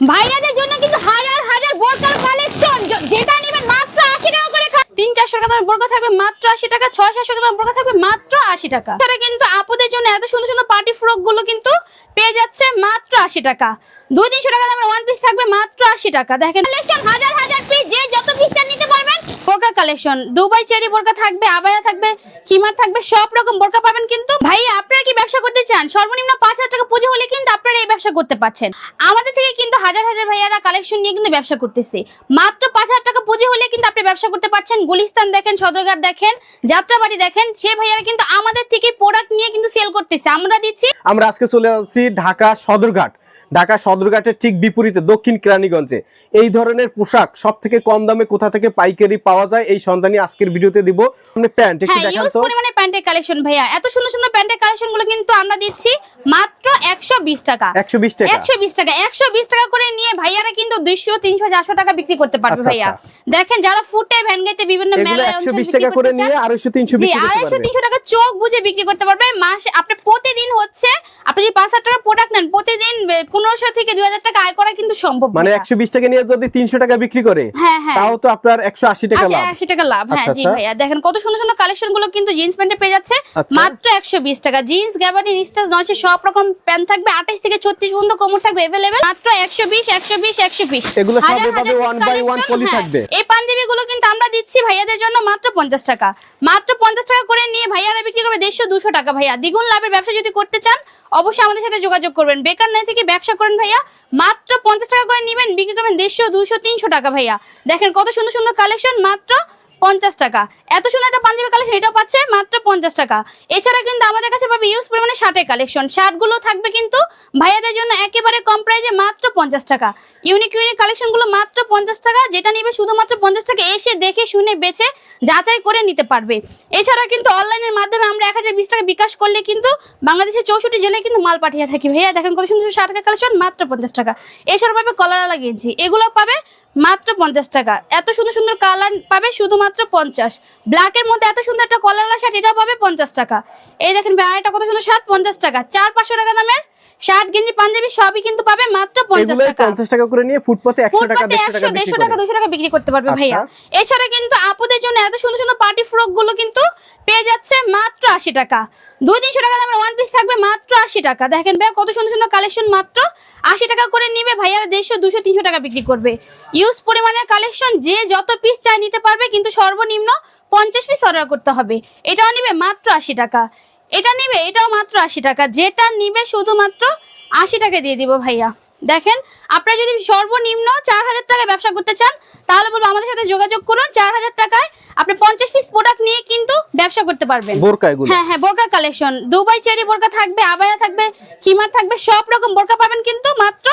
ভাইয়াদের জন্য কিন্তু হাজার হাজার বোরকার কালেকশন যেটা নেবেন মাত্র আশি টাকা করে তিন চারশো টাকা দামের বোরকা থাকবে মাত্র আশি টাকা, ছয় সাতশো টাকা দামের বোরকা থাকবে মাত্র আশি টাকা। তারা কিন্তু আপুদের জন্য এত সুন্দর সুন্দর পার্টি ফ্রকগুলো কিন্তু পেয়ে যাচ্ছে মাত্র আশি টাকা। দুই তিনশো টাকা দামের ওয়ান পিস থাকবে মাত্র আশি টাকা। দেখেন কালেকশন হাজার হাজার পিস যে যত পিস নিতে পারবেন বোরকা কালেকশন। দুবাই চেরি বোরকা থাকবে, আবায়া থাকবে কিমার থাকবে, সব রকম বোরকা পাবেন কিন্তু। ভাই আপনারা কি ব্যবসা করতে চান? সর্বনিম্ন পাঁচ হাজার টাকা পুঁজি হলে কিন্তু আপনারা এই ব্যবসা করতে পারছেন। আমাদের থেকে কিন্তু হাজার হাজার ভাইয়ারা কালেকশন নিয়ে কিন্তু ব্যবসা করতেছে। মাত্র পাঁচ হাজার টাকা পুঁজি হলে কিন্তু আপনি ব্যবসা করতে পারছেন। গুলিস্তান দেখেন, সদরঘাট দেখেন, যাত্রাবাড়ি দেখেন, সে ভাইয়ারা কিন্তু আমাদের থেকে প্রোডাক্ট নিয়ে কিন্তু সেল করতেছে। আমরা দিচ্ছি আমরা আজকে চলে আসছি ঢাকা সদরঘাট। ঢাকা সদরঘাটের ঠিক বিপরীতে দক্ষিণ কেরানীগঞ্জে। এই ধরনের পোশাক সব থেকে কম দামে কোথা থেকে পাইকারি পাওয়া যায়? এই সন্ধানী আজকের ভিডিওতে দিব। প্যান্ট একটু হ্যাঁ দেখান তো। প্যান্টের কালেকশন ভাইয়া। এত সুন্দর সুন্দর প্যান্টের কালেকশনগুলো কিন্তু আমরা দিচ্ছি মাত্র একশো বিশ টাকা। একশো বিশ টাকা। একশো বিশ টাকা। একশো বিশ টাকা করে নিয়ে ভাইয়ারা কিন্তু দুইশো তিনশো চারশো টাকা বিক্রি করতে পারবে আচ্ছা, ভাইয়া। দেখেন যারা ফুটে ভ্যান গাইতে বিভিন্ন মেলায় একশো বিশ টাকা করে নিয়ে আড়াইশো তিনশো জি বিক্রি করতে আড়াইশো তিনশো টাকা চোখ বুঝে বিক্রি করতে পারবে। মাসে আপনি প্রতিদিন হচ্ছে আপনি যদি পাঁচ হাজার টাকা প্রোডাক্ট নেন প্রতিদিন পনেরোশো থেকে দুই হাজার টাকা আয় করা কিন্তু সম্ভব মানে একশো বিশ টাকা নিয়ে যদি তিনশো টাকা বিক্রি করে হ্যাঁ হ্যাঁ। তাও তো আপনার একশো আশি টাকা আচ্ছা লাভ। একশো টাকা লাভ। হ্যাঁ আচ্ছা, জি আচ্ছা। ভাইয়া। দেখেন কত সুন্দর সুন্দর কালেকশনগুলো কিন্তু জিন্স প্যান্টে পেয়ে যাচ্ছে আচ্ছা। মাত্র একশো বিশ টাকা। জিন্স গ্যাবারি নিস্টাস নয় সব রকম প্যান্ট থাকবে। আঠাশ থেকে ছত্রিশ পর্যন্ত কোমর থাকবে অ্যাভেলেবেল মাত্র একশো বিশ একশো বিশ একশো বিশ। হ্যাঁ। এই পাঞ্জাবি গুলো কিন্তু আমরা দিচ্ছি ভাইয়াদের জন্য মাত্র পঞ্চাশ টাকা। মাত্র পঞ্চাশ টাকা করে নিয়ে ভাইয়ারা বিক্রি করবে দেড়শো দুশো টাকা। ভাইয়া দ্বিগুণ লাভের ব্যবসা যদি করতে চান অবশ্যই আমাদের সাথে যোগাযোগ করবেন। বেকার নাই থেকে ব্যবসা করেন ভাইয়া। মাত্র পঞ্চাশ টাকা করে নেবেন বিক্রি করবেন দেড়শো দুশো তিনশো টাকা ভাইয়া। দেখেন কত সুন্দর সুন্দর কালেকশন মাত্র পঞ্চাশ টাকা। এত সুন্দর একটা পাঞ্জাবি কালেকশন এটাও পাচ্ছে মাত্র পঞ্চাশ টাকা। এছাড়া কিন্তু আমাদের কাছে পাবে ইউজ পরিমাণে শার্টের কালেকশন শার্টগুলো থাকবে কিন্তু ভাইয়াদের জন্য একেবারে কম প্রাইজে মাত্র পঞ্চাশ টাকা। ইউনিক ইউনিক কালেকশনগুলো মাত্র পঞ্চাশ টাকা। যেটা নিবে শুধুমাত্র পঞ্চাশ টাকা এসে দেখে, শুনে, বেছে, যাচাই করে নিতে পারবে। এছাড়া কিন্তু অনলাইনের মাধ্যমে আমরা এক হাজার বিশ টাকা বিকাশ করলে কিন্তু বাংলাদেশের চৌষট্টি জেলায় কিন্তু মাল পাঠিয়ে থাকি। ভাইয়া, দেখেন কত সুন্দর শার্টের কালেকশন মাত্র পঞ্চাশ টাকা। এছাড়া পাবে কলারা গেঞ্জি। এগুলো পাবে মাত্র পঞ্চাশ টাকা। এত সুন্দর সুন্দর কালার পাবে শুধুমাত্র পঞ্চাশ। ব্ল্যাকের মধ্যে এত সুন্দর একটা কলার শার্ট এটাও পাবে পঞ্চাশ টাকা। এই দেখেন আরেকটা কত সুন্দর শার্ট পঞ্চাশ টাকা। চার পাঁচশো টাকা দামের শার্ট গেঞ্জি পাঞ্জাবি সবই কিন্তু পাবে মাত্র পঞ্চাশ এগুলো টাকা। পঞ্চাশ টাকা করে নিয়ে ফুটপাতে একশো টাকা ফুটপাতে দেড়শো একশো টাকা দেড়শো বিক্রি টাকা বিক্রি করতে পারবে আচ্ছা। ভাইয়া এছাড়া কিন্তু আপুদের জন্য এত সুন্দর সুন্দর পার্টি ফ্রকগুলো কিন্তু পেয়ে যাচ্ছে মাত্র আশি টাকা। দুই তিনশো টাকা দামের ওয়ান পিস থাকবে মাত্র আশি টাকা। দেখেন ভাইয়া কত সুন্দর সুন্দর কালেকশন মাত্র আশি টাকা করে নিবে ভাইয়ারা দেড়শো দুশো তিনশো টাকা বিক্রি করবে। ইউজ পরিমাণের কালেকশন যে যত পিস চাই নিতে পারবে কিন্তু সর্বনিম্ন পঞ্চাশ পিস অর্ডার করতে হবে। এটাও নিবে মাত্র আশি টাকা। এটা নিবে এটাও মাত্র আশি টাকা। যেটা নিবে শুধুমাত্র আশি টাকা দিয়ে দিব ভাইয়া। দেখেন আপনারা যদি সর্বনিম্ন চার হাজার টাকায় ব্যবসা করতে চান তাহলে বলব আমাদের সাথে যোগাযোগ করুন। চার হাজার টাকায় আপনি পঞ্চাশ পিস প্রোডাক্ট নিয়ে কিন্তু ব্যবসা করতে পারবেন। হ্যাঁ হ্যাঁ বোরকার কালেকশন দুবাই চেরি বোরকা থাকবে আবায়া থাকবে কিমার থাকবে সব রকম বোরকা পাবেন কিন্তু মাত্র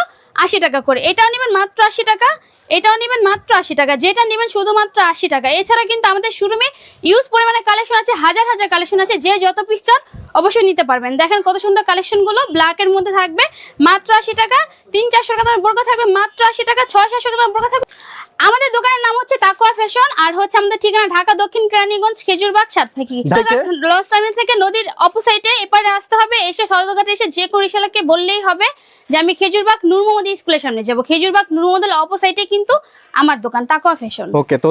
আশি টাকা করে। এটাও নেবেন মাত্র আশি টাকা, এটাও নেবেন মাত্র আশি টাকা। যেটা নেবেন শুধুমাত্র আশি টাকা। এছাড়া কিন্তু আমাদের শোরুমে ইউজ পরিমাণে কালেকশন আছে, হাজার হাজার কালেকশন আছে। যে যত পিস চান, অবশ্যই নিতে পারবেন। দেখেন কত সুন্দর কালেকশনগুলো ব্ল্যাকের মধ্যে থাকবে, মাত্র আশি টাকা, তিন চারশো টাকা দামের বোরকা থাকবে, মাত্র আশি টাকা, ছয় সাতশো টাকা দামের বোরকা থাকবে। আমাদের দোকানের নাম হচ্ছে তাকুয়া ফ্যাশন আর হচ্ছে আমাদের ঠিকানা ঢাকা দক্ষিণ কেরানীগঞ্জ খেজুরবাগ সাতফাকি? লস টার্মিনাল থেকে নদীর অপোসাইটে এপারে আসতে হবে এসে সদরঘাটে এসে যে করিশালাকে বললেই হবে যে আমি খেজুরবাগ নূর মোহাম্মদ স্কুলের সামনে যাব। খেজুরবাগ নূর মোহাম্মদের অপোসাইডে কিন্তু আমার দোকান তাকুয়া ফ্যাশন। ওকে তো